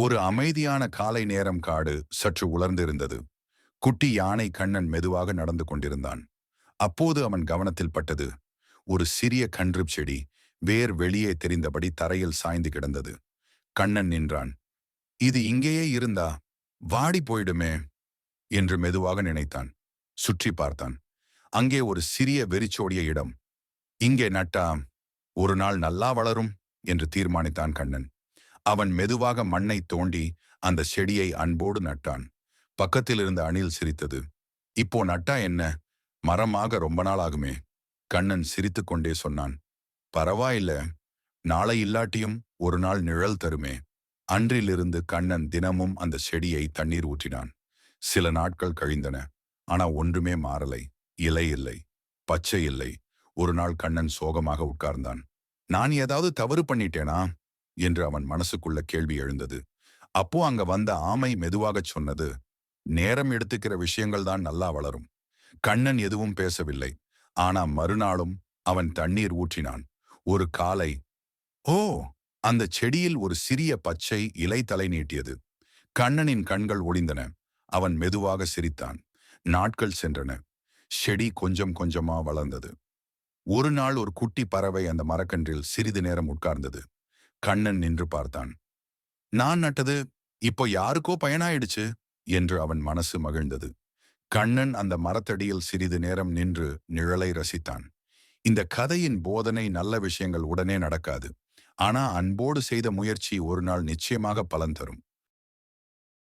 ஒரு அமைதியான காலை நேரம் காடு சற்று உலர்ந்திருந்தது. குட்டி யானை கண்ணன் மெதுவாக நடந்து கொண்டிருந்தான். அப்போது அவன் கவனத்தில் பட்டது. ஒரு சிறிய கன்று செடி வேர் வெளியே தெரிந்தபடி தரையில் சாய்ந்து கிடந்தது. கண்ணன் நின்றான். இது இங்கேயே இருந்தா வாடி போயிடுமே என்று மெதுவாக நினைத்தான். சுற்றி பார்த்தான். அங்கே ஒரு சிறிய வெறிச்சோடிய இடம். இங்கே நட்டா ஒரு நாள் நல்லா வளரும் என்று தீர்மானித்தான் கண்ணன். அவன் மெதுவாக மண்ணை தோண்டி அந்த செடியை அன்போடு நட்டான். பக்கத்தில் இருந்த அணில் சிரித்தது. இப்போ நட்டா என்ன? மரமாக ரொம்ப நாள் ஆகுமே கண்ணன் சிரித்துக்கொண்டே சொன்னான். பரவாயில்ல. நாளை இல்லாட்டியும் ஒரு நாள் நிழல் தருமே. அன்றிலிருந்து கண்ணன் தினமும் அந்த செடியை தண்ணீர் ஊற்றினான். சில நாட்கள் கழிந்தன. ஆனா ஒன்றுமே மாறலை. இலை இல்லை. பச்சை இல்லை. ஒரு நாள் கண்ணன் சோகமாக உட்கார்ந்தான். நான் ஏதாவது தவறு பண்ணிட்டேனா? என்று அவன் மனசுக்குள்ள கேள்வி எழுந்தது. அப்போ அங்க வந்த ஆமை மெதுவாகச் சொன்னது நேரம் எடுத்துக்கிற விஷயங்கள் தான் நல்லா வளரும். கண்ணன் எதுவும் பேசவில்லை. ஆனா மறுநாளும் அவன் தண்ணீர் ஊற்றினான். ஒரு காலை ஓ அந்த செடியில் ஒரு சிறிய பச்சை இலை தலை நீட்டியது. கண்ணனின் கண்கள் ஒளிந்தன. அவன் மெதுவாக சிரித்தான். நாட்கள் சென்றன. செடி கொஞ்சம் கொஞ்சமா வளர்ந்தது. ஒரு நாள் ஒரு குட்டி பறவை அந்த மரக்கன்றில் சிறிது நேரம் உட்கார்ந்தது. கண்ணன் நின்று பார்த்தான். நான் நட்டது இப்போ யாருக்கோ பயனாயிடுச்சு என்று அவன் மனசு மகிழ்ந்தது. கண்ணன் அந்த மரத்தடியில் சிறிது நேரம் நின்று நிழலை ரசித்தான். இந்த கதையின் போதனை நல்ல விஷயங்கள் உடனே நடக்காது. ஆனா அன்போடு செய்த முயற்சி ஒரு நாள் நிச்சயமாக பலன் தரும்.